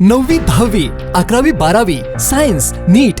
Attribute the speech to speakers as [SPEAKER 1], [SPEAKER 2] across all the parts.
[SPEAKER 1] नववी दहावी अकरावी बारावी science NEET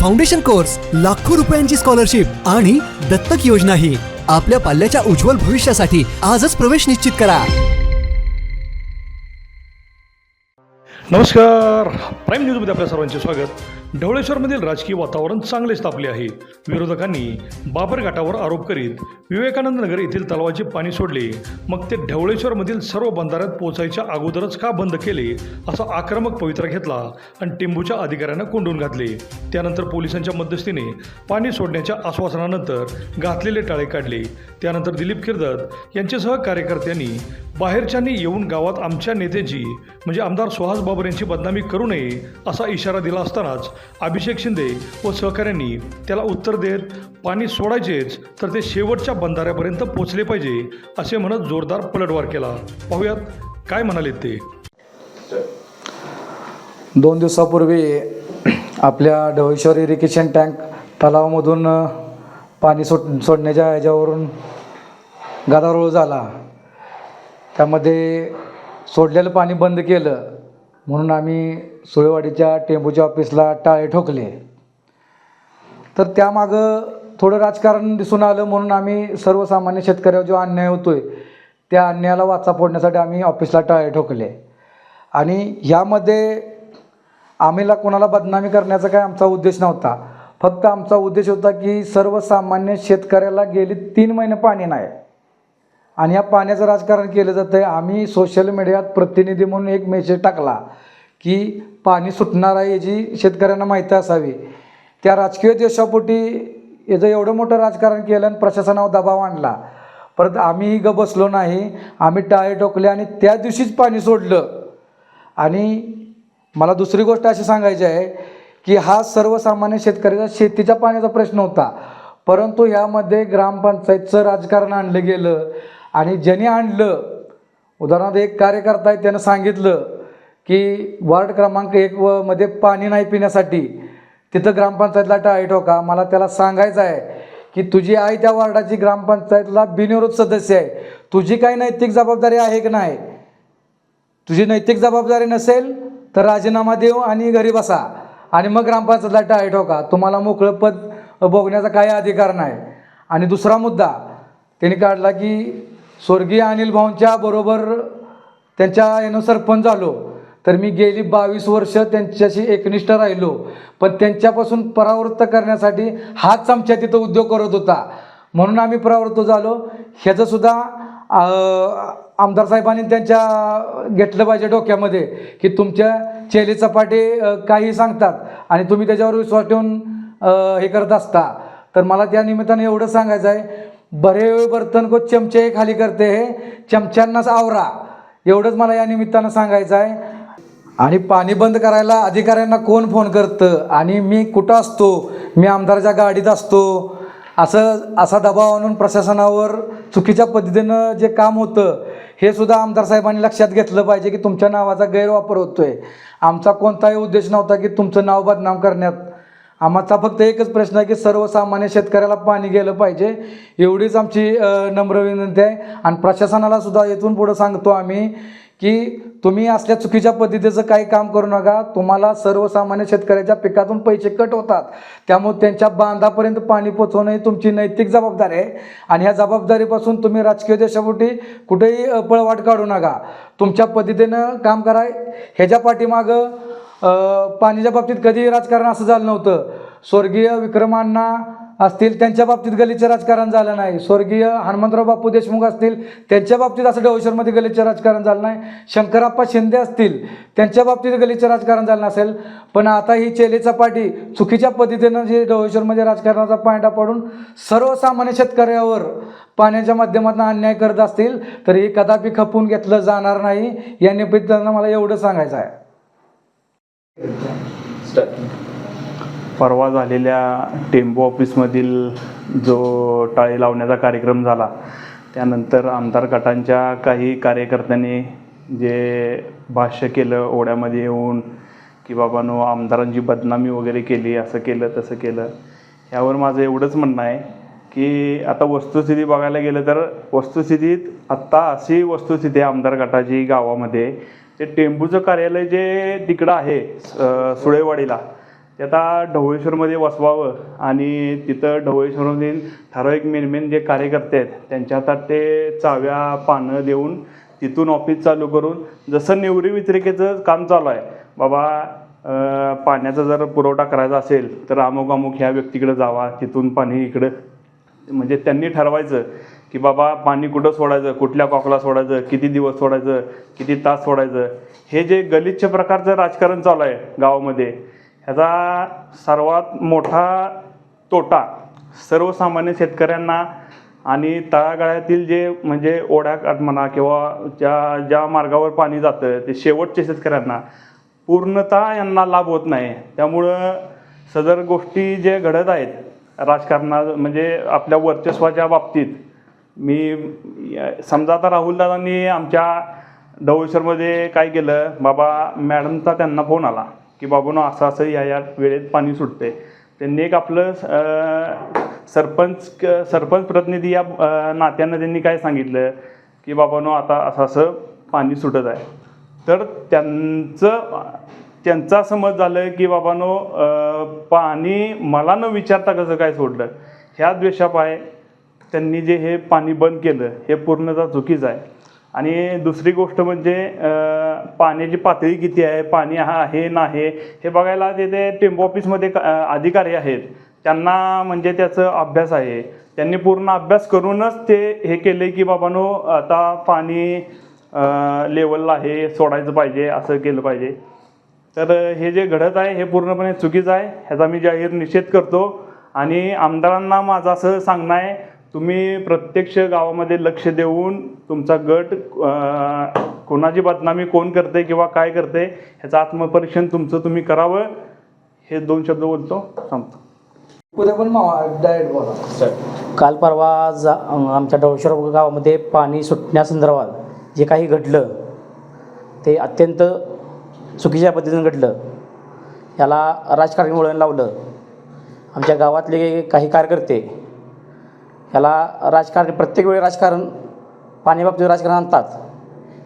[SPEAKER 1] Foundation course लाखो रुपयांची स्कॉलरशिप आणि दत्तक योजना ही आपल्या पाल्याच्या उज्ज्वल भविष्यासाठी आजच प्रवेश निश्चित करा.
[SPEAKER 2] नमस्कार. प्राईम न्यूजमध्ये आपल्या सर्वांचे स्वागत. ढवळेश्वरमधील राजकीय वातावरण चांगलेच तापले आहे. विरोधकांनी बाबर घाटावर आरोप करीत विवेकानंद नगर येथील तलावाचे पाणी सोडले. मग ते ढवळेश्वरमधील सर्व बंधाऱ्यात पोचायच्या अगोदरच का बंद केले असा आक्रमक पवित्रा घेतला आणि टेंबूच्या अधिकाऱ्यांना कोंडून घातले. त्यानंतर पोलिसांच्या मध्यस्थीने पाणी सोडण्याच्या आश्वासनानंतर घातलेले टाळे काढले. त्यानंतर दिलीप किर्दत यांच्यासह कार्यकर्त्यांनी बाहेरच्यांनी येऊन गावात आमच्या नेत्याची म्हणजे आमदार सुहास बाबर यांची बदनामी करू नये असा इशारा दिला असतानाच अभिषेक शिंदे व सहकाऱ्यांनी त्याला उत्तर देत पाणी सोडायचेच तर ते शेवटच्या बंधाऱ्यापर्यंत पोचले पाहिजे असे म्हणत जोरदार पलटवार केला. पाहुयात काय म्हणाले ते.
[SPEAKER 3] दोन दिवसापूर्वी आपल्या ढवळेश्वर इरिगेशन टँक तलावामधून पाणी सोड सोडण्याच्या ह्याच्यावरून गदारोळ झाला. त्यामध्ये सोडलेलं पाणी बंद केलं. म्हणून आम्ही सुळेवाडीच्या टेंबूच्या ऑफिसला टाळे ठोकले. तर त्यामागं थोडं राजकारण दिसून आलं म्हणून आम्ही सर्वसामान्य शेतकऱ्यावर जो अन्याय होतो आहे त्या अन्यायाला वाचा फोडण्यासाठी आम्ही ऑफिसला टाळे ठोकले. आणि ह्यामध्ये आम्हीला कोणाला बदनामी करण्याचा काय आमचा उद्देश नव्हता. फक्त आमचा उद्देश होता की सर्वसामान्य शेतकऱ्याला गेली तीन महिने पाणी नाही. आणि या पाण्याचं राजकारण केलं जातं. आहे आम्ही सोशल मीडियात प्रतिनिधी म्हणून एक मेसेज टाकला की पाणी सुटणार आहे याची शेतकऱ्यांना माहिती असावी. त्या राजकीय देशापोटी याचं एवढं मोठं राजकारण केलं आणि प्रशासनावर दबाव आणला. परत आम्ही ग बसलो नाही. आम्ही टाळे टोकले आणि त्या दिवशीच पाणी सोडलं. आणि मला दुसरी गोष्ट अशी सांगायची आहे की हा सर्वसामान्य शेतकऱ्याचा शेतीच्या पाण्याचा प्रश्न होता. परंतु ह्यामध्ये ग्रामपंचायतचं राजकारण आणलं गेलं. आणि ज्याने आणलं उदाहरणार्थ एक कार्यकर्ता आहे त्यानं सांगितलं की वार्ड क्रमांक एक व मध्ये पाणी नाही पिण्यासाठी तिथं ग्रामपंचायतला टाळी ठोका. मला त्याला सांगायचं आहे की तुझी आई त्या वार्डाची ग्रामपंचायतला बिनविरोध सदस्य आहे. तुझी काही नैतिक जबाबदारी आहे की नाही? तुझी नैतिक जबाबदारी नसेल तर राजीनामा देऊ आणि घरी बसा. आणि मग ग्रामपंचायतला टाळे ठोका. तुम्हाला मोकळं पद भोगण्याचा काही अधिकार नाही. आणि दुसरा मुद्दा त्यांनी काढला की स्वर्गीय अनिल भाऊंच्या बरोबर त्यांच्या यानं सरपंच झालो. तर मी गेली बावीस वर्ष त्यांच्याशी एकनिष्ठ राहिलो. पण त्यांच्यापासून परावृत्त करण्यासाठी हाच आमच्या तिथं उद्योग करत होता. म्हणून आम्ही परावृत्त झालो. ह्याचंसुद्धा आमदार साहेबांनी त्यांच्या घेतलं पाहिजे डोक्यामध्ये की तुमच्या चेले चपाटे काही सांगतात आणि तुम्ही त्याच्यावर विश्वास ठेवून हे करत असता. तर मला त्या निमित्ताने एवढं सांगायचं आहे बरे वेळ बर्तन को चमचे खाली करते हे. चमच्यांनाच आवरा. एवढंच मला या निमित्तानं सांगायचं आहे. आणि पाणी बंद करायला अधिकाऱ्यांना कोण फोन करतं? आणि मी कुठं असतो? मी आमदाराच्या गाडीत असतो. असं असा दबाव आणून प्रशासनावर चुकीच्या पद्धतीनं जे काम होतं हे सुद्धा आमदार साहेबांनी लक्षात घेतलं पाहिजे की तुमच्या नावाचा गैरवापर होतोय. आमचा कोणताही उद्देश नव्हता की तुमचं नाव बदनाम करण्यात. आमचा फक्त एकच प्रश्न आहे की सर्वसामान्य शेतकऱ्याला पाणी गेलं पाहिजे एवढीच आमची नम्र विनंती आहे. आणि प्रशासनाला सुद्धा येथून पुढं सांगतो आम्ही की तुम्ही असल्या चुकीच्या पद्धतीचं काही काम करू नका. तुम्हाला सर्वसामान्य शेतकऱ्याच्या पिकातून पैसे कट होतात. त्यामुळे त्यांच्या बांधापर्यंत पाणी पोचवणं ही तुमची नैतिक जबाबदारी आहे. आणि ह्या जबाबदारीपासून तुम्ही राजकीय देशापोटी कुठेही पळवाट काढू नका. तुमच्या पद्धतीनं काम करा. ह्याच्या पाठीमागं पाणीच्या पाण्याच्या बाबतीत कधी राजकारण असं झालं नव्हतं. स्वर्गीय विक्रमांना असतील त्यांच्या बाबतीत गलिच्छ राजकारण झालं नाही. स्वर्गीय हनुमंतराव बापू देशमुख असतील त्यांच्या बाबतीत असं डवशरमध्ये गलिच्छ राजकारण झालं नाही. शंकरप्पा शिंदे असतील त्यांच्या बाबतीत गलिच्छ राजकारण झालं नसेल. पण आता ही चेले चपाटी चुकीच्या पद्धतीनं जे डवशरमध्ये राजकारणाचा पायंडा पडून सर्वसामान्य शेतकऱ्यावर पाण्याच्या माध्यमातून अन्याय करत असतील तर हे कदापि खपून घेतलं जाणार नाही. या निमित्तानं मला एवढं सांगायचं आहे.
[SPEAKER 4] परवा झालेल्या टेम्पो ऑफिसमधील जो टाळी लावण्याचा कार्यक्रम झाला त्यानंतर आमदार गटांच्या काही कार्यकर्त्यांनी जे भाष्य केलं ओढ्यामध्ये येऊन की बाबानो आमदारांची बदनामी वगैरे केली असं केलं तसं केलं. ह्यावर माझं एवढंच म्हणणं आहे की आता वस्तुस्थिती बघायला गेलं तर वस्तुस्थितीत आत्ता अशी वस्तुस्थिती आहे आमदार गटाची गावामध्ये ते टेंबूचं कार्यालय जे तिकडं आहे सुळेवाडीला ते आता ढवळेश्वरमध्ये वसवावं आणि तिथं ढवळेश्वरमधील ठराविक मेन मेन जे कार्यकर्ते आहेत त्यांच्या हातात ते चाव्या पानं देऊन तिथून ऑफिस चालू करून जसं निवरी वितरिकेचं काम चालू आहे बाबा पाण्याचा जर पुरवठा करायचा असेल तर अमुक अमुक ह्या व्यक्तीकडे जावा तिथून पाणी इकडं म्हणजे त्यांनी ठरवायचं की बाबा पाणी कुठं सोडायचं कुठल्या कॉकला सोडायचं किती दिवस सोडायचं किती तास सोडायचं? हे जे गलिच्छ प्रकारचं राजकारण चालू आहे गावामध्ये ह्याचा सर्वात मोठा तोटा सर्वसामान्य शेतकऱ्यांना आणि तळागाळ्यातील जे म्हणजे ओढ्याकाठ म्हणा किंवा ज्या ज्या मार्गावर पाणी जातं ते शेवटच्या शेतकऱ्यांना पूर्णतः यांना लाभ होत नाही. त्यामुळं सदर गोष्टी जे घडत आहेत राजकारणा म्हणजे आपल्या वर्चस्वाच्या बाबतीत मी समजा आता राहुलदादांनी आमच्या ढवळेश्वरमध्ये काय केलं बाबा मॅडमचा त्यांना फोन आला की बाबूनो असं असं या या वेळेत पाणी सुटते त्यांनी एक आपलं सरपंच क- सरपंच प्रतिनिधी या नात्यानं त्यांनी काय सांगितलं की बाबांनो आता असं असं पाणी सुटत आहे. तर त्यांचं त्यांचं असं मत झालं की बाबानो पाणी मला न विचारता कसं काय सोडलं? ह्या द्वेषापाय त्यांनी जे हे पाणी बंद केलं हे पूर्णतः चुकीचं आहे. आणि दुसरी गोष्ट म्हणजे पाण्याची पातळी किती आहे पाणी हा आहे नाही हे बघायला तिथे टेम्पो ऑफिसमध्ये अधिकारी आहेत. त्यांना म्हणजे त्याचं अभ्यास आहे. त्यांनी पूर्ण अभ्यास करूनच ते हे केले की बाबानो आता पाणी लेवलला आहे सोडायचं पाहिजे असं केलं पाहिजे. तर हे जे घडत आहे हे पूर्णपणे चुकीचं आहे ह्याचा मी जाहीर निषेध करतो. आणि आमदारांना माझं असं सांगणं आहे तुम्ही प्रत्यक्ष गावामध्ये लक्ष देऊन तुमचा गट कोणाची बदनामी कोण करते किंवा काय करते ह्याचं आत्मपरीक्षण तुमचं तुम्ही करावं हे दोन शब्द बोलतो सांगतो.
[SPEAKER 3] उद्या पण मावा डायरेक्ट बोला.
[SPEAKER 5] काल परवा जा आमच्या डोळेश्वर गावामध्ये पाणी सुटण्यासंदर्भात जे काही घडलं ते अत्यंत चुकीच्या पद्धतीनं घडलं. याला राजकारणी वळण लावलं. आमच्या गावातले काही कार्यकर्ते याला राजकारण प्रत्येक वेळी राजकारण पाण्याबाबतीत राजकारण आणतात.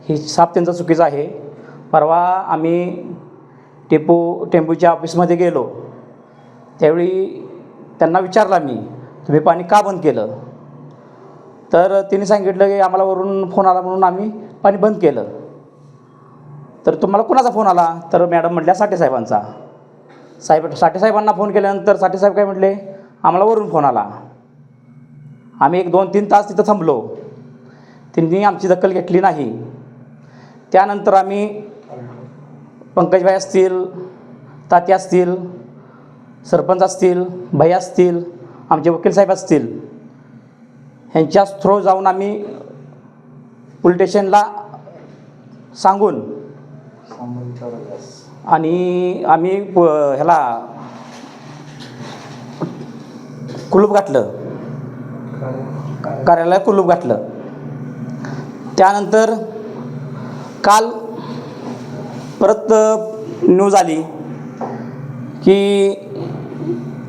[SPEAKER 5] ही साप त्यांचा चुकीचं आहे. परवा आम्ही टेपू टेम्पूच्या ऑफिसमध्ये गेलो. त्यावेळी त्यांना विचारला मी तुम्ही पाणी का बंद केलं? तर तिने सांगितलं की आम्हाला वरून फोन आला म्हणून आम्ही पाणी बंद केलं. तर तुम्हाला कोणाचा फोन आला? तर मॅडम म्हटल्या साठेसाहेबांचा साहेब साठेसाहेबांना फोन केल्यानंतर साठेसाहेब काय म्हटले? आम्हाला वरून फोन आला. आम्ही एक दोन तीन तास तिथं थांबलो. त्यांनी आमची दखल घेतली नाही. त्यानंतर आम्ही पंकजभाई असतील ताती असतील सरपंच असतील भाई असतील आमचे वकील साहेब असतील ह्यांच्या थ्रो जाऊन आम्ही पोलीस स्टेशनला सांगून आणि आम्ही प- ह्याला कुलूप घातलं. कार्यालय कुलूप घातलं. त्यानंतर काल परत न्यूज आली की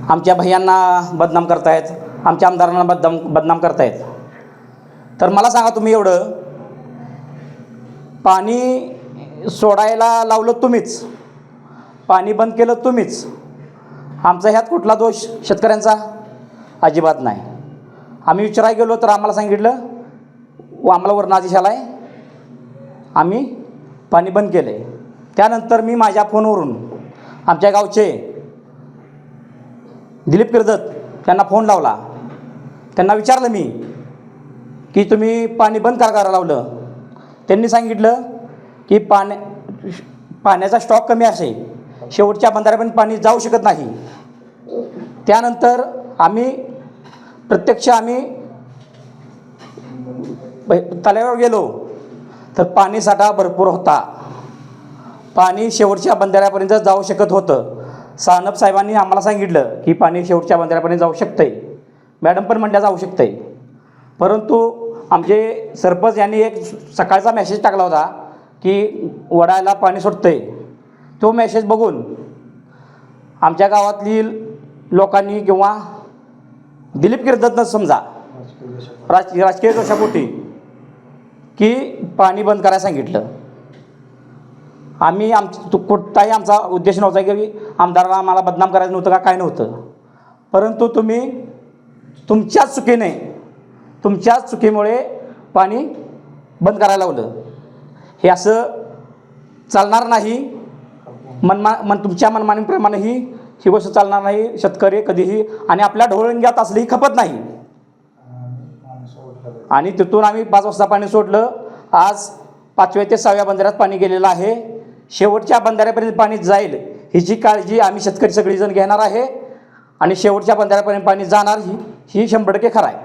[SPEAKER 5] आमच्या भैयांना बदनाम करतायत आमच्या आमदारांना बदनाम बदनाम करतायत. तर मला सांगा तुम्ही एवढं पाणी सोडायला लावलं तुम्हीच पाणी बंद केलं तुम्हीच आमचा ह्यात कुठला दोष शेतकऱ्यांचा? अजिबात नाही. आम्ही विचारायला गेलो तर आम्हाला सांगितलं व आम्हाला वरून आदेश आला आहे. आम्ही पाणी बंद केलं. आहे त्यानंतर मी माझ्या फोनवरून आमच्या गावचे दिलीप किर्दत त्यांना फोन लावला. त्यांना विचारलं मी की तुम्ही पाणी बंद का करायला लावलं? त्यांनी सांगितलं की पाण्या पाण्याचा स्टॉक कमी असेल. शेवटच्या बंधाऱ्यापर्यंत पाणी जाऊ शकत नाही. त्यानंतर आम्ही प्रत्यक्ष आम्ही ब- गेलो तर पाणीसाठा भरपूर होता. पाणी शेवटच्या बंधाऱ्यापर्यंत जाऊ शकत होतं. सानप साहेबांनी आम्हाला सांगितलं की पाणी शेवटच्या बंधाऱ्यापर्यंत जाऊ शकतंय. मॅडम पण म्हणल्या जाऊ शकतंय. परंतु आमचे सरपंच यांनी एक सकाळचा मेसेज टाकला होता की वडायला पाणी सुटतंय तो मेसेज बघून आमच्या गावातील लोकांनी किंवा दिलीप गिरदत्न समजा राज राजकीय कशापोटी की पाणी बंद करायला सांगितलं. आम्ही आम तु- कुठलाही आमचा उद्देश नव्हता की आमदाराला आम्हाला बदनाम करायचं नव्हतं का काय नव्हतं. परंतु तुम्ही तुमच्याच चुकीने तुमच्याच चुकीमुळे पाणी बंद करायला लावलं. हे असं चालणार नाही. मनमा मन तुमच्या मनमानीप्रमाणे ही ही गोष्ट चालणार नाही शेतकरी कधीही आणि आपल्या ढोळंग्यात असली ही खपत नाही. आणि तिथून आम्ही पाच वाजता पाणी सोडलं. आज पाचव्या ते सहाव्या बंधाऱ्यात पाणी गेलेलं आहे. शेवटच्या बंधाऱ्यापर्यंत पाणी जाईल हिची काळजी आम्ही शेतकरी सगळीजण घेणार आहे. आणि शेवटच्या बंधाऱ्यापर्यंत पाणी जाणार ही ही शंभर टक्के खरं आहे.